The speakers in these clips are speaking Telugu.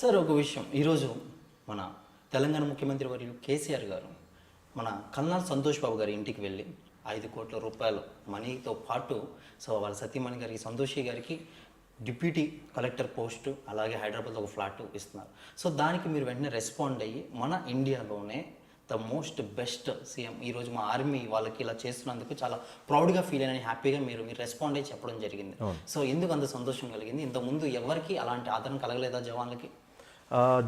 సార్ ఒక విషయం. ఈరోజు మన తెలంగాణ ముఖ్యమంత్రి వర్యులు కేసీఆర్ గారు మన కన్నాల్ సంతోష్ బాబు గారి ఇంటికి వెళ్ళి ఐదు కోట్ల రూపాయలు మనీతో పాటు సో వాళ్ళ సతీమణి గారికి సంతోషి గారికి డిప్యూటీ కలెక్టర్ పోస్టు అలాగే హైదరాబాద్లో ఒక ఫ్లాట్ ఇస్తున్నారు. సో దానికి మీరు వెంటనే రెస్పాండ్ అయ్యి మన ఇండియాలోనే ద మోస్ట్ బెస్ట్ సీఎం ఈరోజు మా ఆర్మీ వాళ్ళకి ఇలా చేస్తున్నందుకు చాలా ప్రౌడ్గా ఫీల్ అయిన హ్యాపీగా మీరు మీరు రెస్పాండ్ అయ్యి చెప్పడం జరిగింది. సో ఎందుకు అంత సంతోషం కలిగింది? ఇంతకుముందు ఎవరికి అలాంటి ఆదరణ కలగలేదా జవాన్లకి?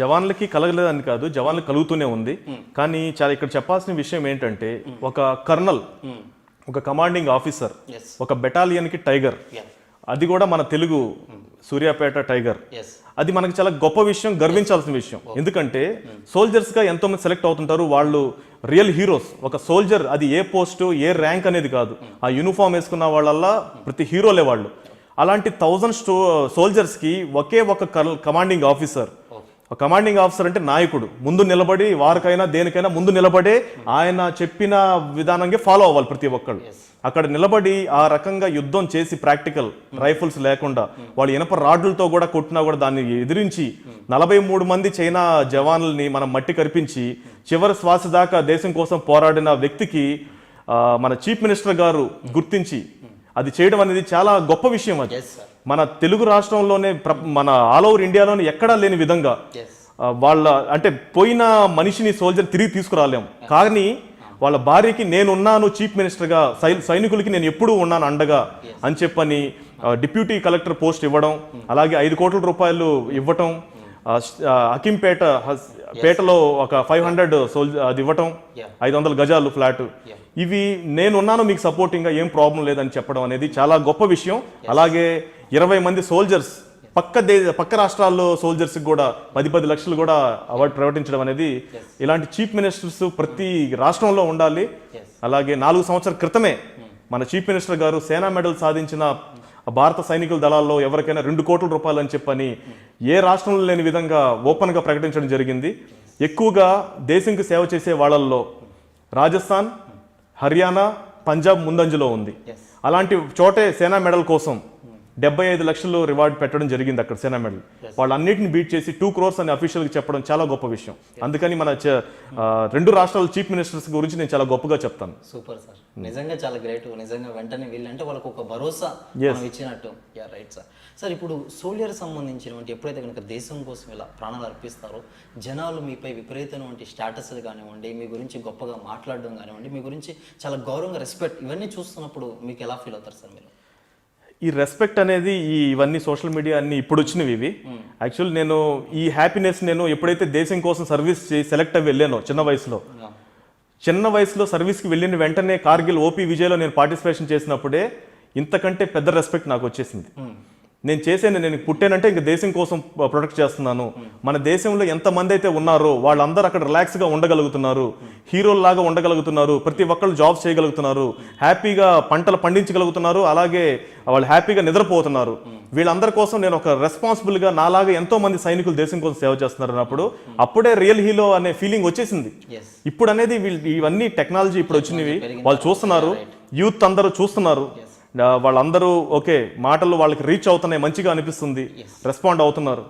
జవాన్లకి కలగలేదని కాదు జవాన్లకు కలుగుతూనే ఉంది. కానీ చాలా ఇక్కడ చెప్పాల్సిన విషయం ఏంటంటే ఒక కర్నల్ ఒక కమాండింగ్ ఆఫీసర్ ఒక బెటాలియన్కి టైగర్ అది కూడా మన తెలుగు సూర్యాపేట టైగర్ అది మనకి చాలా గొప్ప విషయం గర్వించాల్సిన విషయం. ఎందుకంటే సోల్జర్స్గా ఎంతో మంది సెలెక్ట్ అవుతుంటారు వాళ్ళు రియల్ హీరోస్ ఒక సోల్జర్ అది ఏ పోస్ట్ ఏ ర్యాంక్ అనేది కాదు. ఆ యూనిఫామ్ వేసుకున్న వాళ్ళల్లా ప్రతి హీరోలే వాళ్ళు. అలాంటి థౌజండ్ స్టో సోల్జర్స్కి ఒకే ఒక కమాండింగ్ ఆఫీసర్ ఒక కమాండింగ్ ఆఫీసర్ అంటే నాయకుడు. ముందు నిలబడి వారికైనా దేనికైనా ముందు నిలబడే ఆయన చెప్పిన విధానంగా ఫాలో అవ్వాలి ప్రతి ఒక్కళ్ళు. అక్కడ నిలబడి ఆ రకంగా యుద్ధం చేసి ప్రాక్టికల్ రైఫిల్స్ లేకుండా వాళ్ళు ఇనప రాడ్లతో కూడా కొట్టినా కూడా దాన్ని ఎదిరించి నలభై మూడు మంది చైనా జవాన్లని మనం మట్టి కరిపించి చివరి శ్వాస దాకా దేశం కోసం పోరాడిన వ్యక్తికి మన చీఫ్ మినిస్టర్ గారు గుర్తించి అది చేయడం అనేది చాలా గొప్ప విషయం అది. మన తెలుగు రాష్ట్రంలోనే ప్ర- మన ఆల్ ఓవర్ ఇండియాలోనే ఎక్కడా లేని విధంగా వాళ్ళ అంటే పోయిన మనిషిని సోల్జర్ తిరిగి తీసుకురాలేం. కానీ వాళ్ళ భార్యకి నేనున్నాను చీఫ్ మినిస్టర్గా సై సైనికులకి నేను ఎప్పుడూ ఉన్నాను అండగా అని చెప్పని డిప్యూటీ కలెక్టర్ పోస్ట్ ఇవ్వడం అలాగే ఐదు కోట్ల రూపాయలు ఇవ్వటం హకీంపేట హస్- పేటలో ఒక ఫైవ్ హండ్రెడ్ సోల్ అది ఇవ్వటం. ఐదు వందల గజాలు ఫ్లాట్. ఇవి నేనున్నాను మీకు సపోర్టింగ్గా ఏం ప్రాబ్లం లేదని చెప్పడం అనేది చాలా గొప్ప విషయం. అలాగే ఇరవై మంది సోల్జర్స్ పక్క దే పక్క రాష్ట్రాల్లో సోల్జర్స్ కూడా పది పది లక్షలు కూడా అవార్డు ప్రకటించడం అనేది ఇలాంటి చీఫ్ మినిస్టర్స్ ప్రతి రాష్ట్రంలో ఉండాలి. అలాగే నాలుగు సంవత్సరాల క్రితమే మన చీఫ్ మినిస్టర్ గారు సేనా మెడల్ సాధించిన భారత సైనికుల దళాల్లో ఎవరికైనా రెండు కోట్ల రూపాయలు అని చెప్పని ఏ రాష్ట్రంలో లేని విధంగా ఓపెన్గా ప్రకటించడం జరిగింది. ఎక్కువగా దేశంకి సేవ చేసే వాళ్ళల్లో రాజస్థాన్ హర్యానా పంజాబ్ ముందంజలో ఉంది. అలాంటి చోటే సేనా మెడల్ కోసం డెబ్బై ఐదు లక్షలు రివార్డ్ పెట్టడం జరిగింది అక్కడ సేనా మెడల్. వాళ్ళన్నిటిని బీట్ చేసి టూ క్రోర్స్ అని అఫీషియల్గా చెప్పడం చాలా గొప్ప విషయం. అందుకని మన రెండు రాష్ట్రాల చీఫ్ మినిస్టర్స్ గురించి నేను చాలా గొప్పగా చెప్తాను. Super sir. నిజంగా చాలా గ్రేట్. నిజంగా వెంటనే వీళ్ళంటే వాళ్ళకు ఒక భరోసా ఇచ్చినట్టు. యా రైట్ సార్ సార్ ఇప్పుడు సోల్జర్ సంబంధించినటువంటి ఎప్పుడైతే కనుక దేశం కోసం ఇలా ప్రాణాలు అర్పిస్తారో జనాలు మీపై విపరీతమైనటువంటి స్టేటస్లు కానివ్వండి మీ గురించి గొప్పగా మాట్లాడడం కానివ్వండి మీ గురించి చాలా గౌరవంగా రెస్పెక్ట్ ఇవన్నీ చూస్తున్నప్పుడు మీకు ఎలా ఫీల్ అవుతారు సార్ మీరు? ఈ రెస్పెక్ట్ అనేది ఈ ఇవన్నీ సోషల్ మీడియా అన్ని ఇప్పుడు వచ్చినవి ఇవి. యాక్చువల్ నేను ఈ హ్యాపీనెస్ నేను ఎప్పుడైతే దేశం కోసం సర్వీస్ చేసి సెలెక్ట్ అయ్యి వెళ్ళానో చిన్న వయసులో. చిన్న వయసులో సర్వీస్కి వెళ్ళిన వెంటనే కార్గిల్ ఓపీ విజయ్లో నేను పార్టిసిపేషన్ చేసినప్పుడే ఇంతకంటే పెద్ద రెస్పెక్ట్ నాకు వచ్చేసింది. నేను చేసాను నేను పుట్టానంటే ఇంక దేశం కోసం ప్రొటెక్ట్ చేస్తున్నాను. మన దేశంలో ఎంతమంది అయితే ఉన్నారో వాళ్ళందరూ అక్కడ రిలాక్స్గా ఉండగలుగుతున్నారు. హీరోల్లాగా ఉండగలుగుతున్నారు. ప్రతి ఒక్కళ్ళు జాబ్స్ చేయగలుగుతున్నారు. హ్యాపీగా పంటలు పండించగలుగుతున్నారు. అలాగే వాళ్ళు హ్యాపీగా నిద్రపోతున్నారు. వీళ్ళందరి కోసం నేను ఒక రెస్పాన్సిబుల్గా నాలాగా ఎంతో మంది సైనికులు దేశం కోసం సేవ చేస్తున్నారు అన్నప్పుడు అప్పుడే రియల్ హీరో అనే ఫీలింగ్ వచ్చేసింది. ఇప్పుడు అనేది వీళ్ళు ఇవన్నీ టెక్నాలజీ ఇప్పుడు వచ్చినవి. వాళ్ళు చూస్తున్నారు. యూత్ అందరూ చూస్తున్నారు. వాళ్ళందరూ ఓకే మాటలు వాళ్ళకి రీచ్ అవుతున్నాయి మంచిగా అనిపిస్తుంది రెస్పాండ్ అవుతున్నారు.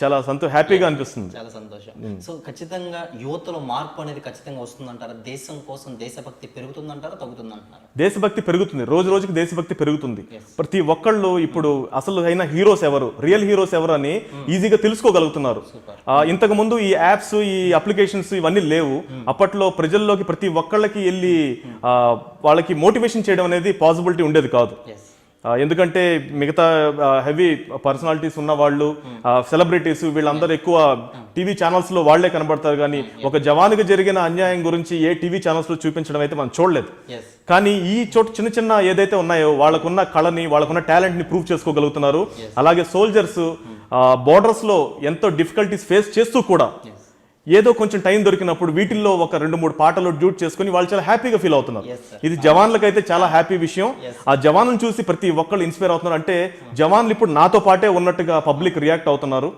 చాలా సంతో హ్యాపీగా అనిపిస్తుంది. చాలా సంతోషం. సో ఖచ్చితంగా యువతలో మార్పు అనేది ఖచ్చితంగా వస్తుందంటారా? దేశం కోసం దేశభక్తి పెరుగుతుందంటారా? తగ్గుతుందంటారా దేశభక్తి పెరుగుతుంది. రోజు రోజుకి దేశభక్తి పెరుగుతుంది. ప్రతి ఒక్కళ్ళు ఇప్పుడు అసలు అయిన హీరోస్ ఎవరు? రియల్ హీరోస్ ఎవరు అని ఈజీగా తెలుసుకోగలుగుతున్నారు. ఇంతకు ముందు ఈ యాప్స్ ఈ అప్లికేషన్స్ ఇవన్నీ లేవు. అప్పట్లో ప్రజల్లోకి ప్రతి ఒక్కళ్ళకి వెళ్ళి ఆ, వాళ్ళకి మోటివేషన్ చేయడం అనేది పాసిబిలిటీ ఉండేది కాదు. ఎందుకంటే మిగతా హెవీ పర్సనాలిటీస్ ఉన్న వాళ్ళు సెలబ్రిటీస్ వీళ్ళందరూ ఎక్కువ టీవీ ఛానల్స్లో వాళ్ళే కనబడతారు కానీ ఒక జవాన్కి జరిగిన అన్యాయం గురించి ఏ టీవీ ఛానల్స్లో చూపించడం అయితే మనం చూడలేదు. కానీ ఈ చోటు చిన్న చిన్న ఏదైతే ఉన్నాయో వాళ్ళకున్న కళని వాళ్ళకున్న టాలెంట్ని ప్రూవ్ చేసుకోగలుగుతున్నారు అలాగే సోల్జర్స్ బోర్డర్స్లో ఎంతో డిఫికల్టీస్ ఫేస్ చేస్తూ కూడా ఏదో కొంచెం టైం దొరికినప్పుడు వీటిల్లో ఒక రెండు మూడు పాటలు డ్యూట్ చేసుకుని వాళ్ళు చాలా హ్యాపీగా ఫీల్ అవుతున్నారు. ఇది జవాన్లకైతే చాలా హ్యాపీ విషయం. ఆ జవాన్లను చూసి ప్రతి ఒక్కళ్ళు ఇన్స్పైర్ అవుతున్నారు. అంటే జవాన్లు ఇప్పుడు నాతో పాటే ఉన్నట్టుగా పబ్లిక్ రియాక్ట్ అవుతున్నారు.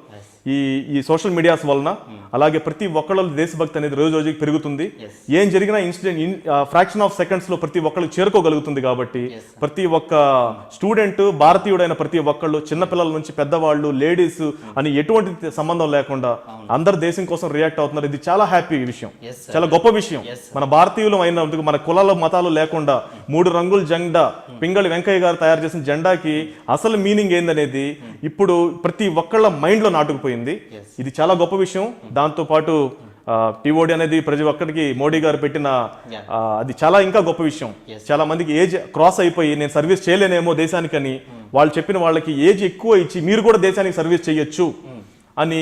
ఈ ఈ సోషల్ మీడియాస్ వలన అలాగే ప్రతి ఒక్కళ్ళ దేశభక్తి అనేది రోజు రోజుకి పెరుగుతుంది. ఏం జరిగినా ఇన్సిడెంట్ ఫ్రాక్షన్ ఆఫ్ సెకండ్స్లో ప్రతి ఒక్కళ్ళకి చేరుకోగలుగుతుంది కాబట్టి ప్రతి ఒక్క స్టూడెంట్ భారతీయుడైన ప్రతి ఒక్కళ్ళు చిన్నపిల్లల నుంచి పెద్దవాళ్ళు లేడీస్ అని ఎటువంటి సంబంధం లేకుండా అందరు దేశం కోసం రియాక్ట్ అవుతున్నారు. ఇది చాలా హ్యాపీ విషయం. చాలా గొప్ప విషయం. మన భారతీయులు అయినందుకు మన కులాల మతాలు లేకుండా మూడు రంగుల జెండా పింగళి వెంకయ్య గారు తయారు చేసిన జెండాకి అసలు మీనింగ్ ఏందనేది ఇప్పుడు ప్రతి ఒక్కళ్ళ మైండ్లో నాటుకుపోయింది. Yes. ఇది చాలా గొప్ప విషయం. దాంతో పాటు టీఓడి అనేది ప్రతి ఒక్కరికి మోడీ గారు పెట్టిన అది చాలా ఇంకా గొప్ప విషయం. చాలా మందికి ఏజ్ క్రాస్ అయిపోయి నేను సర్వీస్ చేయలేనేమో దేశానికని వాళ్ళు చెప్పిన వాళ్ళకి ఏజ్ ఎక్కువ ఇచ్చి మీరు కూడా దేశానికి సర్వీస్ చేయొచ్చు అని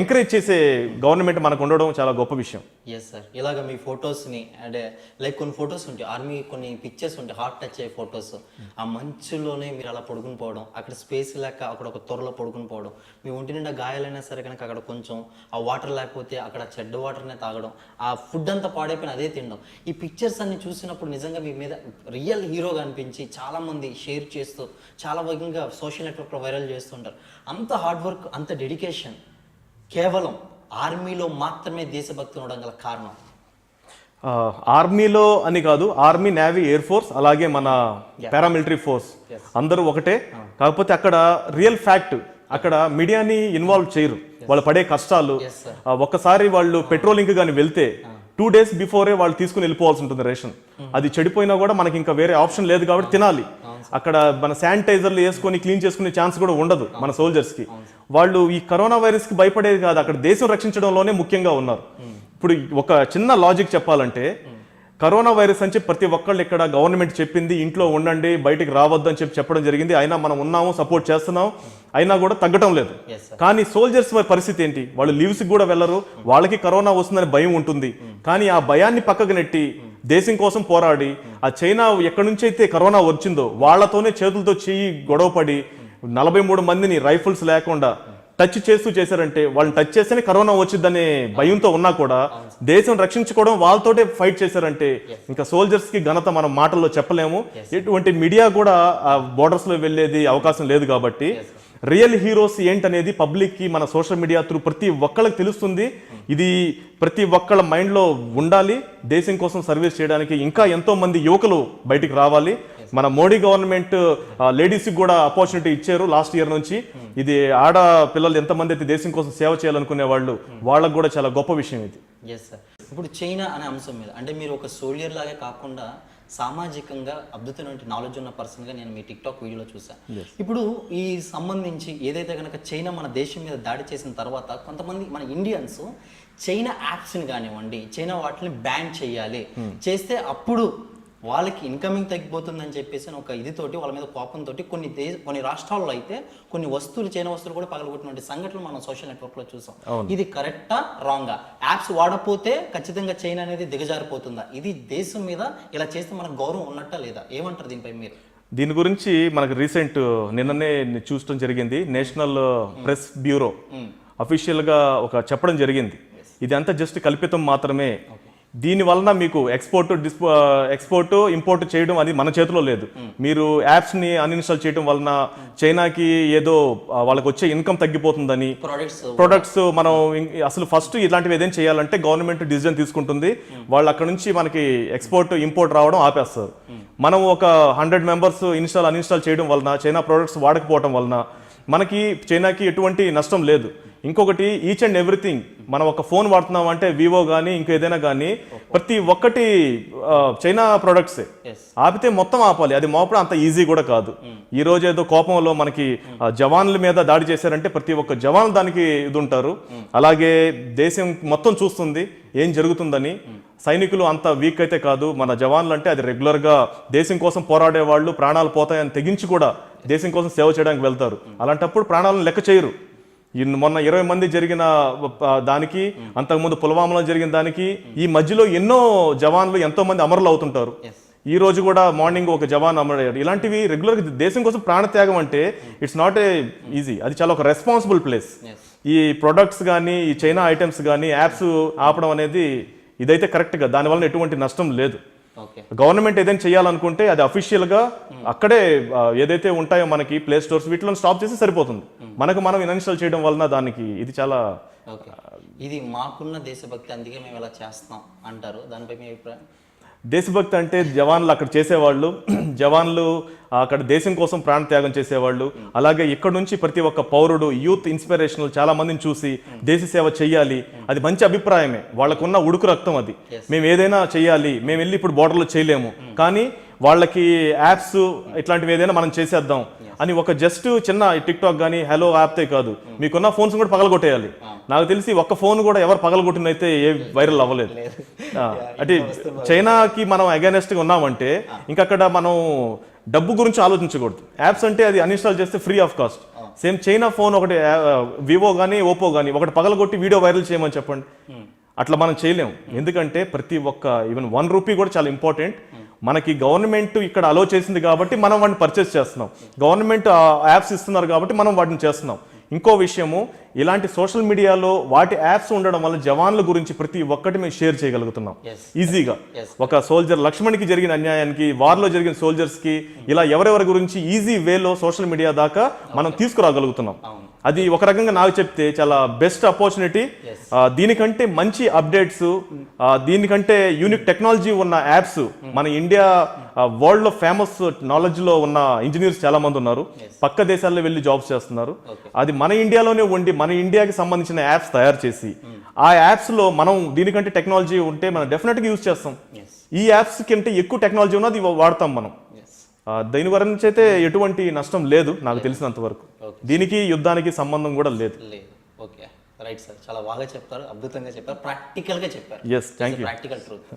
ఎంకరేజ్ చేసే గవర్నమెంట్ మనకు ఉండడం చాలా గొప్ప విషయం. ఎస్ సార్ ఇలాగ మీ ఫొటోస్ని అంటే లైక్ కొన్ని ఫొటోస్ ఉంటాయి. ఆర్మీ కొన్ని పిక్చర్స్ ఉంటాయి. హార్ట్ టచ్ అయ్యే ఫొటోస్. ఆ మంచులోనే మీరు అలా పడుకుని పోవడం అక్కడ స్పేస్ లేక అక్కడ ఒక త్వరలో పడుకుని పోవడం మీ ఒంటి నిండా గాయాలైనా సరే కనుక అక్కడ కొంచెం ఆ వాటర్ లేకపోతే అక్కడ చెడ్డ వాటర్నే తాగడం ఆ ఫుడ్ అంతా పాడైపోయిన అదే తినడం. ఈ పిక్చర్స్ అన్ని చూసినప్పుడు నిజంగా మీ మీద రియల్ హీరోగా అనిపించి చాలామంది షేర్ చేస్తూ చాలా వేగంగా సోషల్ నెట్వర్క్లో వైరల్ చేస్తుంటారు. అంత హార్డ్ వర్క్ అంత డెడికేషన్ కేవలం ఆర్మీలో మాత్రమే దేశభక్తి ఉండడం గల కారణం. ఆర్మీలో అని కాదు ఆర్మీ నేవీ ఎయిర్ ఫోర్స్ అలాగే మన పారామిలిటరీ ఫోర్స్. అందరూ ఒకటే. కాకపోతే అక్కడ రియల్ ఫ్యాక్ట్ అక్కడ మీడియాని ఇన్వాల్వ్ చేయరు. వాళ్ళు పడే కష్టాలు. ఒక్కసారి వాళ్ళు పెట్రోలింగ్ కానీ వెళ్తే టూ డేస్ బిఫోరే వాళ్ళు తీసుకుని వెళ్ళిపోవాల్సి ఉంటుంది రేషన్. అది చెడిపోయినా కూడా మనకి ఇంకా వేరే ఆప్షన్ లేదు కాబట్టి తినాలి. అక్కడ మన శానిటైజర్లు వేసుకొని క్లీన్ చేసుకునే ఛాన్స్ కూడా ఉండదు మన సోల్జర్స్కి వాళ్ళు ఈ కరోనా వైరస్కి భయపడేది కాదు అక్కడ దేశం రక్షించడంలోనే ముఖ్యంగా ఉన్నారు. ఇప్పుడు ఒక చిన్న లాజిక్ చెప్పాలంటే కరోనా వైరస్ అని చెప్పి ప్రతి ఒక్కళ్ళు ఇక్కడ గవర్నమెంట్ చెప్పింది ఇంట్లో ఉండండి బయటికి రావద్దు అని చెప్పి చెప్పడం జరిగింది. అయినా మనం ఉన్నాము సపోర్ట్ చేస్తున్నాం అయినా కూడా తగ్గటం లేదు. కానీ సోల్జర్స్ వారి పరిస్థితి ఏంటి? వాళ్ళు లీవ్స్ కూడా వెళ్ళరు వాళ్ళకి కరోనా వస్తుందని భయం ఉంటుంది. కానీ ఆ భయాన్ని పక్కకు నెట్టి దేశం కోసం పోరాడి ఆ చైనా ఎక్కడి నుంచి అయితే కరోనా వచ్చిందో వాళ్ళతోనే చేతులతో చెయ్యి గొడవపడి నలభై మూడు మందిని రైఫిల్స్ లేకుండా టచ్ చేస్తూ చేశారంటే వాళ్ళని టచ్ చేస్తేనే కరోనా వచ్చిందనే భయంతో ఉన్నా కూడా దేశం రక్షించుకోవడం వాళ్ళతోటే ఫైట్ చేశారంటే ఇంకా సోల్జర్స్కి ఘనత మనం మాటల్లో చెప్పలేము. ఎటువంటి మీడియా కూడా ఆ బోర్డర్స్లో వెళ్ళేది అవకాశం లేదు కాబట్టి రియల్ హీరోస్ ఏంటనేది పబ్లిక్కి మన సోషల్ మీడియా త్రూ ప్రతి ఒక్కళ్ళకి తెలుస్తుంది. ఇది ప్రతి ఒక్కళ్ళ మైండ్లో ఉండాలి. దేశం కోసం సర్వీస్ చేయడానికి ఇంకా ఎంతో మంది యువకులు బయటికి రావాలి. మన మోడీ గవర్నమెంట్ లేడీస్కి కూడా ఆపర్చునిటీ ఇచ్చారు లాస్ట్ ఇయర్ నుంచి. ఇది ఆడ పిల్లలు ఎంతమంది అయితే దేశం కోసం సేవ చేయాలనుకునే వాళ్ళు వాళ్ళకు కూడా చాలా గొప్ప విషయం ఇది. ఎస్ సార్ ఇప్పుడు చైనా అనే అంశం మీద అంటే మీరు ఒక సోల్జర్ లాగే కాకుండా సామాజికంగా అద్భుతమైన నాలెడ్జ్ ఉన్న పర్సన్గా నేను మీ టిక్టాక్ వీడియోలో చూసాను ఇప్పుడు ఈ సంబంధించి ఏదైతే కనుక చైనా మన దేశం మీద దాడి చేసిన తర్వాత కొంతమంది మన ఇండియన్స్ చైనా యాప్స్ని కానివ్వండి చైనా వాటిని బ్యాన్ చేయాలి. చేస్తే అప్పుడు వాళ్ళకి ఇన్కమింగ్ తగ్గిపోతుందని చెప్పేసి ఒక ఇదితోటి వాళ్ళ మీద కోపంతో కొన్ని దేశ కొన్ని రాష్ట్రాల్లో అయితే కొన్ని వస్తువులు చైనా వస్తువులు కూడా పగలగొట్టినటువంటి సంఘటనలు మనం సోషల్ నెట్వర్క్లో చూసాం ఇది కరెక్టా రాంగా యాప్స్ వాడపోతే ఖచ్చితంగా చైనా అనేది దిగజారిపోతుందా? ఇది దేశం మీద ఇలా చేస్తే మనకు గౌరవం ఉన్నట్టా లేదా? ఏమంటారు దీనిపై మీరు? దీని గురించి మనకు రీసెంట్ నిన్ననే చూడటం జరిగింది. నేషనల్ ప్రెస్ బ్యూరో అఫీషియల్గా ఒక చెప్పడం జరిగింది. ఇది అంతా జస్ట్ కల్పితం మాత్రమే. దీని వలన మీకు ఎక్స్పోర్ట్ డిస్పో ఎక్స్పోర్ట్ ఇంపోర్ట్ చేయడం అది మన చేతిలో లేదు. మీరు యాప్స్ని అన్ఇన్స్టాల్ చేయడం వలన చైనాకి ఏదో ఆ, వాళ్ళకి వచ్చే ఇన్కమ్ తగ్గిపోతుందని ప్రొడక్ట్స్ మనం అసలు ఫస్ట్ ఇలాంటివి ఏదైనా చేయాలంటే గవర్నమెంట్ డిసిజన్ తీసుకుంటుంది. వాళ్ళు అక్కడ నుంచి మనకి ఎక్స్పోర్ట్ ఇంపోర్ట్ రావడం ఆపేస్తారు. మనం ఒక హండ్రెడ్ మెంబర్స్ ఇన్స్టాల్ అన్ఇన్స్టాల్ చేయడం వలన చైనా ప్రొడక్ట్స్ వాడకపోవడం వలన మనకి చైనాకి ఎటువంటి నష్టం లేదు. ఇంకొకటి ఈచ్ అండ్ ఎవ్రీథింగ్ మనం ఒక ఫోన్ వాడుతున్నాం అంటే వివో కానీ ఇంకో ఏదైనా కానీ ప్రతి ఒక్కటి చైనా ప్రొడక్ట్సే ఆపితే మొత్తం ఆపాలి. అది మోపడం అంత ఈజీ కూడా కాదు. ఈ రోజు ఏదో కోపంలో మనకి జవాన్ల మీద దాడి చేశారంటే ప్రతి ఒక్క జవాన్ దానికి ఇది ఉంటారు అలాగే దేశం మొత్తం చూస్తుంది ఏం జరుగుతుందని. సైనికులు అంత వీక్ అయితే కాదు. మన జవాన్లు అంటే అది రెగ్యులర్గా దేశం కోసం పోరాడే వాళ్ళు ప్రాణాలు పోతాయని తెగించి కూడా దేశం కోసం సేవ చేయడానికి వెళ్తారు. అలాంటప్పుడు ప్రాణాలను లెక్క చేయరు. మొన్న ఇరవై మంది జరిగిన దానికి అంతకుముందు పుల్వామాలో జరిగిన దానికి ఈ మధ్యలో ఎన్నో జవాన్లు ఎంతో మంది అమరులు అవుతుంటారు. ఈ రోజు కూడా మార్నింగ్ ఒక జవాన్ అమరయ్యాడు ఇలాంటివి రెగ్యులర్ దేశం కోసం ప్రాణత్యాగం అంటే ఇట్స్ నాట్ ఏ ఈజీ అది చాలా ఒక రెస్పాన్సిబుల్ ప్లేస్ ఈ ప్రొడక్ట్స్ కానీ ఈ చైనా ఐటమ్స్ కానీ యాప్స్ ఆపడం అనేది ఇదైతే కరెక్ట్గా దానివల్ల ఎటువంటి నష్టం లేదు. గవర్నమెంట్ ఏదైనా చేయాలనుకుంటే అది అఫీషియల్గా అక్కడే ఆ, ఏదైతే ఉంటాయో మనకి ప్లే స్టోర్స్ వీటిలో స్టాప్ చేసి సరిపోతుంది. మనకు మనం ఇన్స్టాల్ చేయడం వలన దానికి ఇది చాలా ఇది మాకున్న దేశభక్తి అందుకే మేము ఇలా చేస్తున్నాం అంటారు. దానిపై మీ అభిప్రాయం? దేశభక్తి అంటే జవాన్లు అక్కడ చేసేవాళ్ళు జవాన్లు అక్కడ దేశం కోసం ప్రాణత్యాగం చేసేవాళ్ళు. అలాగే ఇక్కడ నుంచి ప్రతి ఒక్క పౌరుడు యూత్ ఇన్స్పిరేషనల్ చాలా మందిని చూసి దేశ సేవ చెయ్యాలి. అది మంచి అభిప్రాయమే. వాళ్ళకున్న ఉడుకు రక్తం అది. మేము ఏదైనా చెయ్యాలి. మేము వెళ్ళి ఇప్పుడు బోర్డర్లో చేయలేము. కానీ వాళ్ళకి యాప్స్ ఇట్లాంటివి ఏదైనా మనం చేసేద్దాం అని ఒక జస్ట్ చిన్న టిక్ టాక్ కానీ హలో యాప్తే కాదు. మీకున్న ఫోన్స్ కూడా పగలగొట్టేయాలి. నాకు తెలిసి ఒక్క ఫోన్ కూడా ఎవరు పగలగొట్టినైతే ఏ వైరల్ అవ్వలేదు. అంటే చైనాకి మనం against గా ఉన్నామంటే ఇంకా అక్కడ మనం డబ్బు గురించి ఆలోచించకూడదు. యాప్స్ అంటే అది అన్ఇన్స్టాల్ చేస్తే free of cost same China phone ఒకటి వివో కానీ ఓపో కానీ ఒకటి పగలగొట్టి వీడియో వైరల్ చేయమని చెప్పండి. అట్లా మనం చేయలేం. ఎందుకంటే ప్రతి ఒక్క ఈవెన్ వన్ రూపీ కూడా చాలా ఇంపార్టెంట్ మనకి గవర్నమెంట్ ఇక్కడ అలో చేసింది కాబట్టి మనం వాటిని పర్చేస్ చేస్తున్నాం గవర్నమెంట్ యాప్స్ ఇస్తున్నారు కాబట్టి మనం వాటిని చేస్తున్నాం ఇంకో విషయము ఇలాంటి సోషల్ మీడియాలో వాటి యాప్స్ ఉండడం వల్ల జవాన్ల గురించి ప్రతి ఒక్కటి మేము షేర్ చేయగలుగుతున్నాం. ఈజీగా. ఒక సోల్జర్ లక్ష్మణ్కి జరిగిన అన్యాయానికి వార్లో జరిగిన సోల్జర్స్కి ఇలా ఎవరెవరి గురించి ఈజీ వేలో సోషల్ మీడియా దాకా మనం తీసుకురాగలుగుతున్నాం. అది ఒక రకంగా నాకు చెప్తే చాలా బెస్ట్ ఆపర్చునిటీ దీనికంటే మంచి అప్డేట్స్ దీనికంటే యూనిక్ టెక్నాలజీ ఉన్న యాప్స్ మన ఇండియా వరల్డ్లో ఫేమస్ నాలెడ్జ్లో ఉన్న ఇంజనీర్స్ చాలా మంది ఉన్నారు. పక్క దేశాల్లో వెళ్ళి జాబ్స్ చేస్తున్నారు. అది మన ఇండియాలోనే ఉండి మన ఇండియాకి సంబంధించిన యాప్స్ తయారు చేసి ఆ యాప్స్లో మనం దీనికంటే టెక్నాలజీ ఉంటే మనం డెఫినెట్గా యూజ్ చేస్తాం ఈ యాప్స్ కంటే ఎక్కువ టెక్నాలజీ ఉన్నది వాడతాం మనం. ఎస్ దీని గురించి అయితే ఎటువంటి నష్టం లేదు నాకు తెలిసినంత వరకు. దీనికి యుద్ధానికి సంబంధం కూడా లేదు. లేదు. ఓకే. Right sir. చాలా బాగా చెప్తారు అద్భుతంగా చెప్పారు. ప్రాక్టికల్గా చెప్పారు. Yes, thank you. Practical truth